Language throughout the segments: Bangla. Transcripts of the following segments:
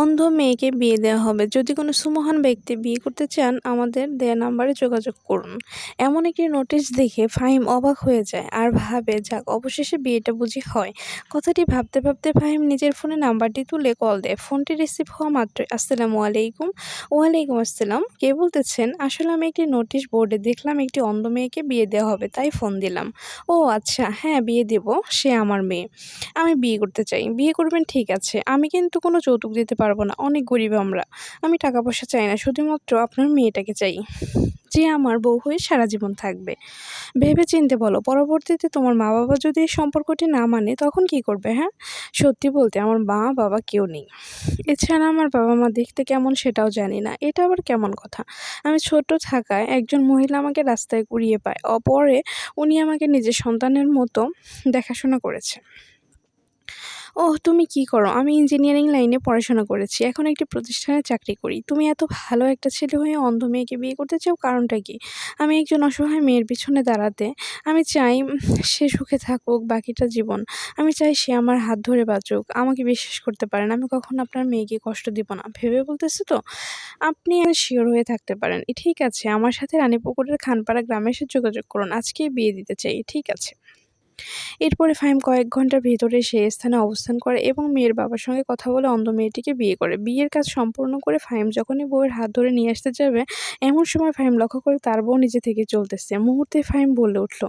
অন্ধ মেয়েকে বিয়ে দেওয়া হবে। যদি কোনো সুমহান ব্যক্তি বিয়ে করতে চান, আমাদের দেয়া নাম্বারে যোগাযোগ করুন। এমন একটি নোটিশ দেখে ফাহিম অবাক হয়ে যায় আর ভাবে, যাক, অবশেষে বিয়েটা বুঝি হয়। কথাটি ভাবতে ভাবতে ফাহিম নিজের ফোনে নাম্বারটি তুলে কল দেয়। ফোনটি রিসিভ হওয়া মাত্রই, আসসালামু আলাইকুম। ওয়ালাইকুম আসসালাম। কে বলতেছেন? আসলে আমি একটি নোটিশ বোর্ডে দেখলাম একটি অন্ধ মেয়েকে বিয়ে দেওয়া হবে, তাই ফোন দিলাম। ও আচ্ছা হ্যাঁ বিয়ে দেব, সে আমার মেয়ে। আমি বিয়ে করতে চাই। বিয়ে করবেন, ঠিক আছে। আমি কিন্তু কোনো যৌতুক দিতে পারব না, অনেক গরিব আমরা। আমি টাকা পয়সা চাই না, শুধুমাত্র আপনার মেয়েটাকে চাই। যে আমার বউ হয়ে সারা জীবন থাকবে। ভেবে চিনতে বলো, পরবর্তীতে তোমার মা বাবা যদি এই সম্পর্কটি না মানে তখন কি করবে হ্যাঁ? সত্যি বলতে আমার মা বাবা কেউ নেই। এছাড়া আমার বাবা মা দেখতে কেমন সেটাও জানি না, এটা আবার কেমন কথা? আমি ছোট থাকায় একজন মহিলা আমাকে রাস্তায় কুড়িয়ে পায়, অপরে উনি আমাকে নিজের সন্তানের মতো দেখাশোনা করেছে। ওহ, তুমি কি করো? আমি ইঞ্জিনিয়ারিং লাইনে পড়াশোনা করেছি। এখন একটি প্রতিষ্ঠানে চাকরি করি। তুমি এত ভালো একটা ছেলে হয়ে অন্ধ মেয়েকে বিয়ে করতে চাও, কারণটা কি? আমি একজন অসহায় মেয়ের পিছনে দাঁড়াতে, আমি চাই সে সুখে থাকুক, বাকিটা জীবন। আমি চাই সে আমার হাত ধরে বাঁচুক, আমাকে বিশ্বাস করতে পারেন আমি কখনো আপনার মেয়েকে কষ্ট দিব না। ভেবে বলতেছি তো? আপনি শিওর হয়ে থাকতে পারেন। ঠিক আছে, আমার সাথে রানীপুকুরের খানপাড়া গ্রামে এসে যোগাযোগ করুন। আজকেই বিয়ে দিতে চাই। ঠিক আছে। এরপরে ফাহিম কয়েক ঘণ্টার ভেতরে সে স্থানে অবস্থান করে এবং মেয়ের বাবার সঙ্গে কথা বলে অন্ধ মেয়েটিকে বিয়ে করে। বিয়ের কাজ সম্পূর্ণ করে ফাহিম যখনই বউয়ের হাত ধরে নিয়ে আসতে যাবে, এমন সময় ফাহিম লক্ষ্য করে তার বউ নিজে থেকে চলতেছে। মুহূর্তে ফাহিম বলে উঠল,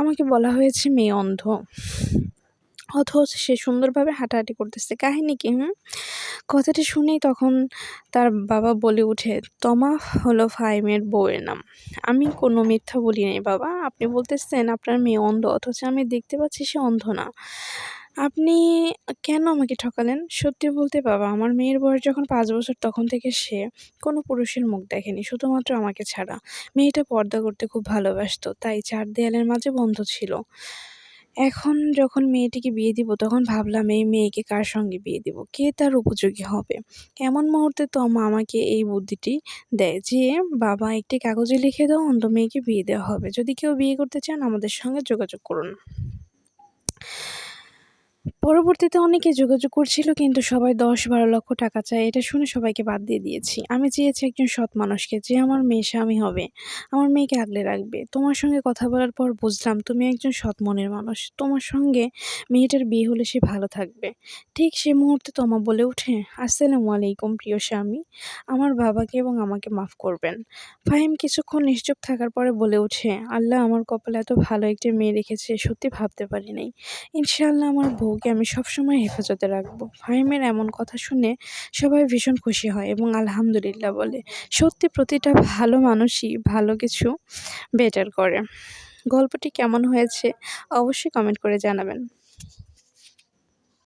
আমাকে বলা হয়েছে মেয়ে অন্ধ। অথচ সে সুন্দরভাবে হাঁটাহাঁটি করতেছে। কাহিনী কি, হুম? কথাটি শুনেই তখন তার বাবা বলে উঠে তমা হলো ফাইমের বউয়ের নাম। আমি কোনো মিথ্যা বলি নাই বাবা। আপনি বলতেছেন আপনার মেয়ে অন্ধ, অথচ আমি দেখতে পাচ্ছি সে অন্ধ না। আপনি কেন আমাকে ঠকালেন? সত্যি বলতে বাবা, আমার মেয়ের বয়স যখন পাঁচ বছর তখন থেকে সে কোনো পুরুষের মুখ দেখেনি, শুধুমাত্র আমাকে ছাড়া। মেয়েটা পর্দা করতে খুব ভালোবাসতো, তাই চার দেয়ালের মাঝে বন্ধ ছিল। এখন যখন মেয়েটিকে বিয়ে দিব, তখন ভাবলাম এই মেয়েকে কার সঙ্গে বিয়ে দিব? কে তার উপযোগী হবে? এমন মুহূর্তে তো মা আমাকে এই বুদ্ধিটি দেয় যে, বাবা, একটি কাগজে লিখে দাও অন্ত মেয়েকে বিয়ে দেওয়া হবে। যদি কেউ বিয়ে করতে চান, আমাদের সঙ্গে যোগাযোগ করুন। পরবর্তীতে অনেকে যোগাযোগ করছিল, কিন্তু সবাই দশ বারো লক্ষ টাকা চায়। এটা শুনে সবাইকে বাদ দিয়ে দিয়েছি। আমি চেয়েছি একজন সৎ মানুষকে, যে আমার মেয়ে স্বামী হবে। আমার মেয়েকে আগলে রাখবে। তোমার সঙ্গে কথা বলার পর বুঝলাম তুমি একজন সৎ মনের মানুষ। তোমার সঙ্গে মেয়েটার বিয়ে হলে সে ভালো থাকবে। ঠিক সে মুহূর্তে তোমা বলে উঠে আসসালামু আলাইকুম প্রিয় স্বামী। আমার বাবাকে এবং আমাকে মাফ করবেন। ফাহিম কিছুক্ষণ নিশ্চুপ থাকার পরে বলে উঠে আল্লাহ আমার কপালে এত ভালো একটি মেয়ে রেখেছে, সত্যি ভাবতে পারি নাই। ইনশাআল্লাহ আমার বউকে আমি সবসময় হেফাজতে রাখব। ফাহিমের এমন কথা শুনে সবাই ভীষণ খুশি হয় এবং আলহামদুলিল্লাহ বলে, সত্যি প্রতিটা ভালো মানুষই ভালো কিছু বেটার করে। গল্পটি কেমন হয়েছে অবশ্যই কমেন্ট করে জানাবেন।